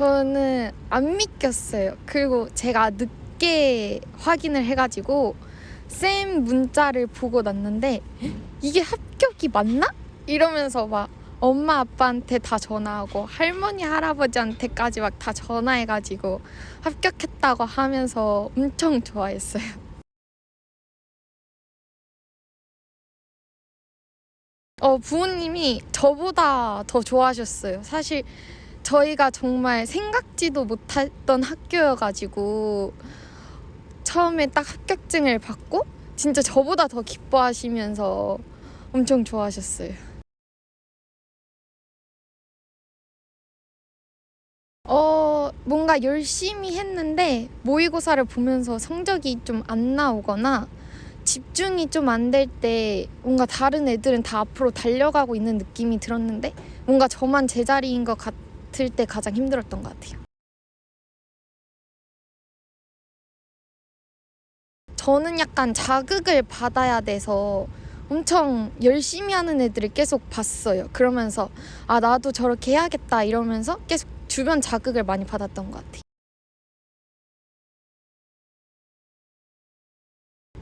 저는 안 믿겼어요. 그리고 제가 늦게 확인을 해가지고 쌤 문자를 보고 났는데 이게 합격이 맞나? 이러면서 막 엄마 아빠한테 다 전화하고 할머니 할아버지한테까지 막 다 전화해가지고 합격했다고 하면서 엄청 좋아했어요. 어, 부모님이 저보다 더 좋아하셨어요. 사실 저희가 정말 생각지도 못했던 학교여가지고 처음에 딱 합격증을 받고 진짜 저보다 더 기뻐하시면서 엄청 좋아하셨어요. 어, 뭔가 열심히 했는데 모의고사를 보면서 성적이 좀 안 나오거나 집중이 좀 안 될 때 뭔가 다른 애들은 다 앞으로 달려가고 있는 느낌이 들었는데 뭔가 저만 제자리인 것 같 을 때 가장 힘들었던 것 같아요. 저는 약간 자극을 받아야 돼서 엄청 열심히 하는 애들을 계속 봤어요. 그러면서 아, 나도 저렇게 해야겠다 이러면서 계속 주변 자극을 많이 받았던 것 같아요.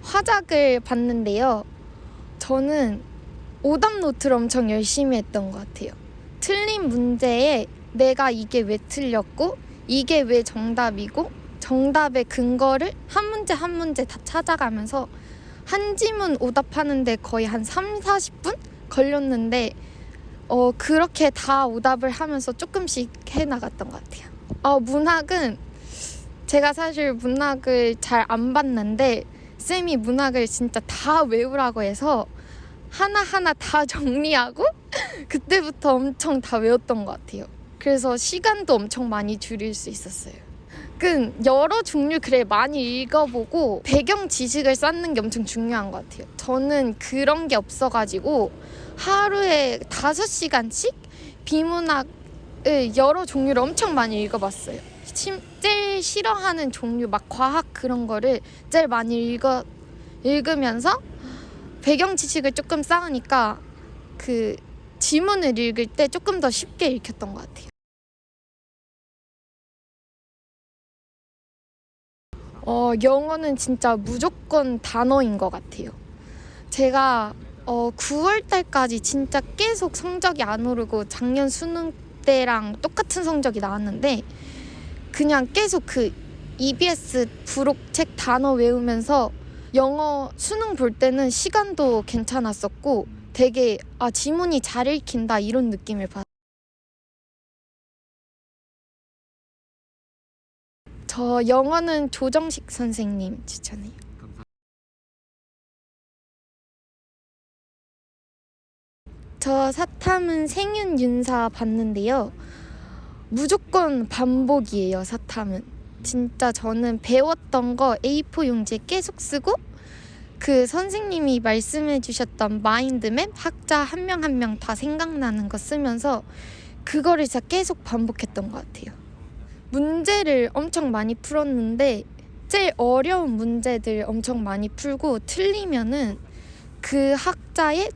화작을 봤는데요. 저는 오답 노트를 엄청 열심히 했던 것 같아요. 틀린 문제에 내가 이게 왜 틀렸고, 이게 왜 정답이고, 정답의 근거를 한 문제 한 문제 다 찾아가면서 한 지문 오답하는데 거의 한 3, 40분 걸렸는데, 어, 그렇게 다 오답을 하면서 조금씩 해 나갔던 것 같아요. 어, 문학은 제가 사실 문학을 잘 안 봤는데, 쌤이 문학을 진짜 다 외우라고 해서 하나하나 다 정리하고 그때부터 엄청 다 외웠던 것 같아요. 그래서 시간도 엄청 많이 줄일 수 있었어요. 그 여러 종류 글을 많이 읽어보고 배경 지식을 쌓는 게 엄청 중요한 것 같아요. 저는 그런 게 없어가지고 하루에 다섯 시간씩 비문학을 여러 종류를 엄청 많이 읽어봤어요. 심- 제일 싫어하는 종류 막 과학 그런 거를 제일 많이 읽어 읽으면서 배경 지식을 조금 쌓으니까 그 지문을 읽을 때 조금 더 쉽게 읽혔던 것 같아요. 어, 영어는 진짜 무조건 단어인 것 같아요. 제가 어, 9월 달까지 진짜 계속 성적이 안 오르고 작년 수능 때랑 똑같은 성적이 나왔는데 그냥 계속 그 EBS 부록책 단어 외우면서 영어 수능 볼 때는 시간도 괜찮았었고 되게 아 지문이 잘 읽힌다 이런 느낌을 받. 저 영어는 조정식 선생님 추천해요. 저 사탐은 생윤 윤사 봤는데요. 무조건 반복이에요, 사탐은. 진짜 저는 배웠던 거 A4 용지에 계속 쓰고 그 선생님이 말씀해 주셨던 마인드맵 학자 한 명 한 명 다 생각나는 거 쓰면서 그거를 진짜 계속 반복했던 것 같아요. 문제를 엄청 많이 풀었는데 제일 어려운 문제들 엄청 많이 풀고 틀리면은 그 학자의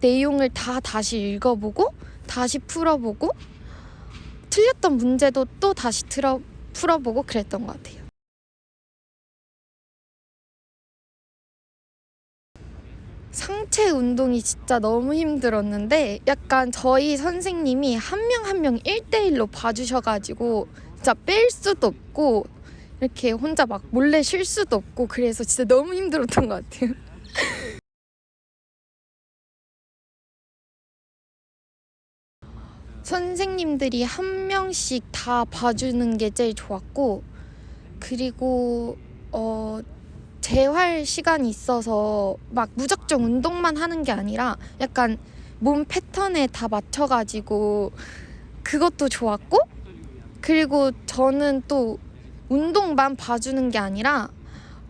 내용을 다 다시 읽어보고 다시 풀어보고 틀렸던 문제도 또 다시 틀어 풀어보고 그랬던 것 같아요. 상체 운동이 진짜 너무 힘들었는데 약간 저희 선생님이 한 명 한명 1대1로 봐주셔가지고 진짜 뺄 수도 없고 이렇게 혼자 막 몰래 쉴 수도 없고 그래서 진짜 너무 힘들었던 것 같아요. 선생님들이 한 명씩 다 봐주는 게 제일 좋았고 그리고 어 재활 시간이 있어서 막 무작정 운동만 하는 게 아니라 약간 몸 패턴에 다 맞춰가지고 그것도 좋았고 그리고 저는 또 운동만 봐주는 게 아니라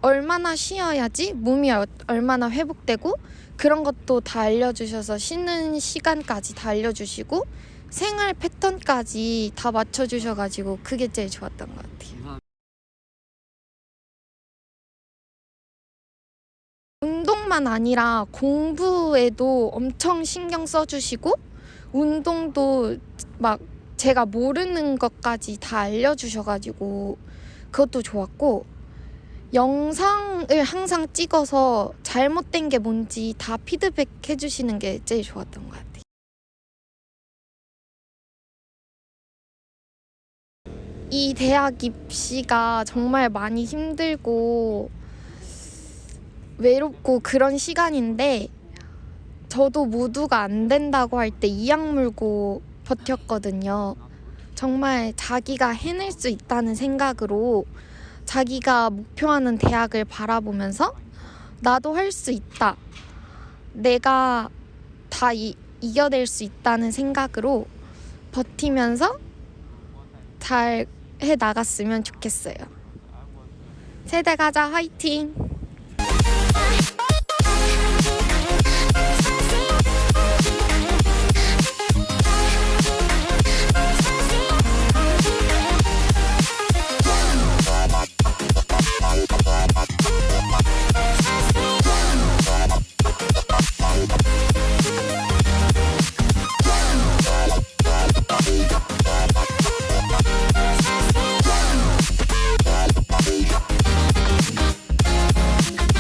얼마나 쉬어야지 몸이 얼- 얼마나 회복되고 그런 것도 다 알려주셔서 쉬는 시간까지 다 알려주시고 생활 패턴까지 다 맞춰주셔가지고 그게 제일 좋았던 것 같아요. 운동만 아니라 공부에도 엄청 신경 써주시고 운동도 막 제가 모르는 것까지 다 알려주셔가지고 그것도 좋았고 영상을 항상 찍어서 잘못된 게 뭔지 다 피드백 해주시는 게 제일 좋았던 것 같아요. 이 대학 입시가 정말 많이 힘들고 외롭고 그런 시간인데 저도 모두가 안 된다고 할 때 이악 물고 버텼거든요. 정말 자기가 해낼 수 있다는 생각으로 자기가 목표하는 대학을 바라보면서 나도 할 수 있다. 내가 다 이, 이겨낼 수 있다는 생각으로 버티면서 잘 해 나갔으면 좋겠어요. 세대 가자 화이팅!